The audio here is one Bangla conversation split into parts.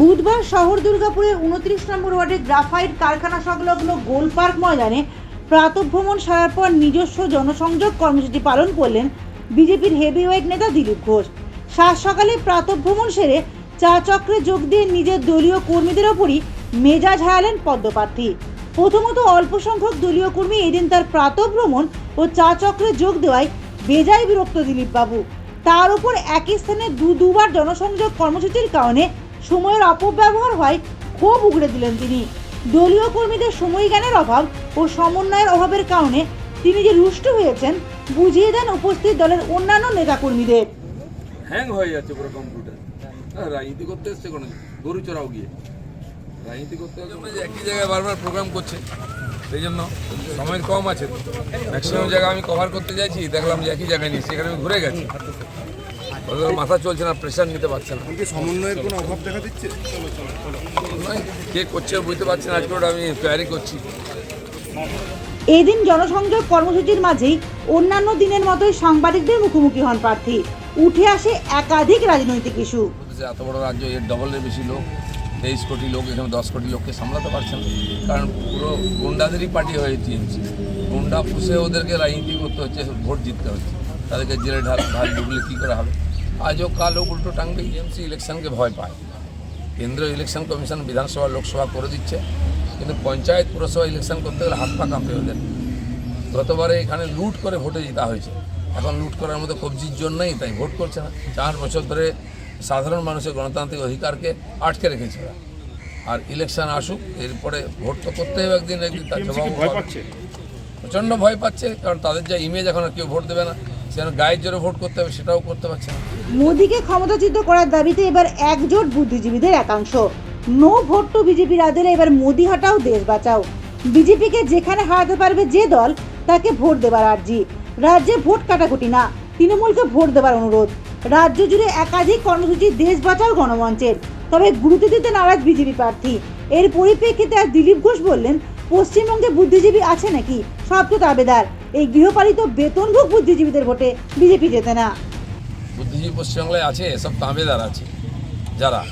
বুধবার শহর দুর্গাপুরের উনত্রিশ নম্বর ওয়ার্ডের গ্রাফাইট কারখানা সংলগ্ন গোল পার্ক ময়দানে প্রাতভ্রমণ সারার পর নিজস্ব জনসংযোগ কর্মসূচি পালন করলেন বিজেপির হেভিওয়েট নেতা দিলীপ ঘোষ। সাত সকালে প্রাতভ্রমণ সেরে চা চক্রে যোগ দিয়ে নিজের দলীয় কর্মীদের ওপরই মেজাজ হারালেন পদ্মপ্রার্থী। প্রথমত অল্প সংখ্যক দলীয় কর্মী এদিন তার প্রাতভ্রমণ ও চা চক্রে যোগ দেওয়ায় বেজায় বিরক্ত দিলীপবাবু। তার উপর একই স্থানে দু দুবার জনসংযোগ কর্মসূচির কারণে সময়ের অপব্যবহার হয় ক্ষোভ উগড়ে দিলেন তিনি। দলীয় কর্মীদের সময় জ্ঞানের অভাব ও সমন্বয়ের অভাবের কারণে তিনি যে রুষ্ট হয়েছেন বুঝিয়ে দেন উপস্থিত দলের অন্যান্য নেতাকর্মীদের। হ্যাং হয়ে যাচ্ছে পুরো কম্পিউটার রাজনীতি করতে এসছে কোনো গরু চড়াও গিয়ে। রাজনীতি করতে এসছে একই জায়গায় বারবার প্রোগ্রাম করছে। সেই জন্য সময় কম আছে। ম্যাক্সিমাম জায়গা আমি কভার করতে যাচ্ছি। দেখলাম যে একই জায়গায় নিয়ে সেখানে আমি ঘুরে গেছি। মাথা চলছে না প্রেশার নিতে পারছে না। সমন্বয়ের কোনো অভাব দেখা দিচ্ছে? কে করছে বুঝতে পারছি না আজকে আমি তৈরি করছি। এদিন জনসংযোগ কর্মসূচির মাঝেই অন্যান্য দিনের মতোই সাংবাদিকদের মুখোমুখি হন প্রার্থী। উঠে আসে একাধিক রাজনৈতিক ইস্যু। এত বড় রাজ্য এর ডবলের বেশি লোক তেইশ কোটি লোক এখানে দশ কোটি লোককে সামলাতে পারছে না। কারণ পুরো গুন্ডাদেরই পার্টি হয়ে টিএমসি। গুন্ডা পুষে ওদেরকে রাজনীতি করতে হচ্ছে ভোট জিততে হচ্ছে। তাদেরকে জেলে ঢাল ঢাল ডুবলে কী করে হবে? আজও কালো উল্টো টাঙ্গে টিএমসি ইলেকশনকে ভয় পায় কেন্দ্রীয় ইলেকশন কমিশন বিধানসভা লোকসভা করে দিচ্ছে কিন্তু পঞ্চায়েত পুরসভা ইলেকশন করতে গেলে হাত পা কাঁপে ওদের গতবারে এখানে লুট করে ভোটে জিতা হয়েছে এখন লুট করার মতো কবজির জন্যই তাই ভোট করছে না। চার বছর ধরে সাধারণ মানুষের গণতান্ত্রিক অধিকারকে আটকে রেখেছে ওরা। আর ইলেকশন আসুক এরপরে ভোট তো করতে হবে একদিন একদিন তার জবাব প্রচণ্ড ভয় পাচ্ছে কারণ তাদের যা ইমেজ এখন আর কেউ ভোট দেবে না। সেখানে গায়ের জোরে ভোট করতে হবে, সেটাও করতে পারছে না। মোদীকে ক্ষমতাচ্যুত করার দাবিতে এবার একজোট বুদ্ধিজীবীদের একাংশ। নো ভোট টু বিজেপির আদলে এবার মোদি হটাও দেশ বাঁচাও। বিজেপিকে যেখানে হারাতে পারবে যে দল, তাকে ভোট দেবার আর্জি। রাজ্যে ভোট কাটাকুটি না, তৃণমূলকে ভোট দেবার অনুরোধ। রাজ্য জুড়ে একাধিক কর্মসূচি দেশ বাঁচাও গণমঞ্চের, তবে গুরুত্ব দিতে নারাজ বিজেপি প্রার্থী। এর পরিপ্রেক্ষিতে আর দিলীপ ঘোষ বললেন, পশ্চিমবঙ্গে বুদ্ধিজীবী আছে নাকি? সব তো দাবেদার এই গৃহপালিত বেতনভোগ বুদ্ধিজীবীদের ভোটে বিজেপি জেতে না। বুদ্ধিজীবী পশ্চিমবাংলায় আছে এসব তাঁবেদার আছে। যারা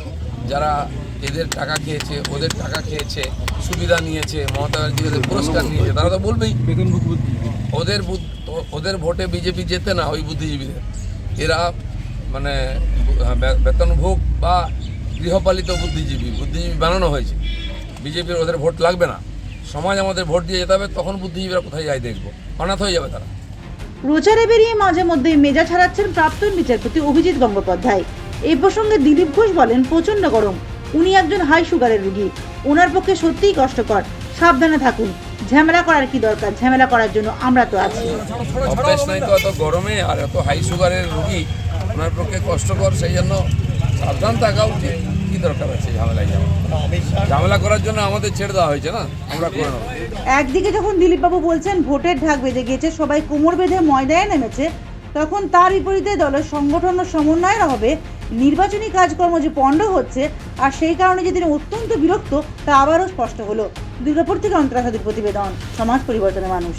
যারা এদের টাকা খেয়েছে ওদের টাকা খেয়েছে সুবিধা নিয়েছে মমতা ব্যানার্জি ওদের পুরস্কার নিয়েছে তারা তো বলবেই। ওদের ওদের ভোটে বিজেপি জেতে না ওই বুদ্ধিজীবীদের। এরা মানে বে- বেতনভোগ বা গৃহপালিত বুদ্ধিজীবী বুদ্ধিজীবী বানানো হয়েছে। বিজেপির ওদের ভোট লাগবে না। সমাজ আমাদের ভোট দিয়ে যেতে হবে তখন বুদ্ধিজীবীরা কোথায় যায় দেখব? অনাথ হয়ে যাবে তারা। প্রচারে বেরিয়ে মাঝে মধ্যে মেজা ছাড়াচ্ছেন প্রাক্তন বিচারপতি অভিজিৎ গঙ্গোপাধ্যায়। এই প্রসঙ্গে দিলীপ ঘোষ বলেন প্রচণ্ড গরম। উনি একজন হাই সুগারের রুগী। ওনার পক্ষে সত্যিই কষ্টকর। সাবধানে থাকুন। ঝামেলা করার কি দরকার? ঝামেলা করার জন্য আমরা তো আছি। অভ্যেস নাই তো এত গরমে আর এত হাই সুগারের রুগী। ওনার পক্ষে কষ্টকর সেই জন্য সাবধান থাকা উচিত। কী দরকার আছে ঝামেলায় যাওয়া ঝামেলা করার জন্য আমাদের ছেড়ে দেওয়া হয়েছে না? আমরা করে নেব। একদিকে যখন দিলীপবাবু বলছেন, ভোটের ঢাক বেঁধে গিয়েছে, সবাই কোমর বেঁধে ময়দানে নেমেছে, তখন তার বিপরীতে দলের সংগঠন ও সমন্বয়ের অভাবে নির্বাচনী কাজকর্ম যে পণ্ড হচ্ছে, আর সেই কারণে যে তিনি অত্যন্ত বিরক্ত, তা আবারও স্পষ্ট হলো। দুর্গাপুর থেকে অন্তরাসাদীর প্রতিবেদন, সমাজ পরিবর্তনের মানুষ।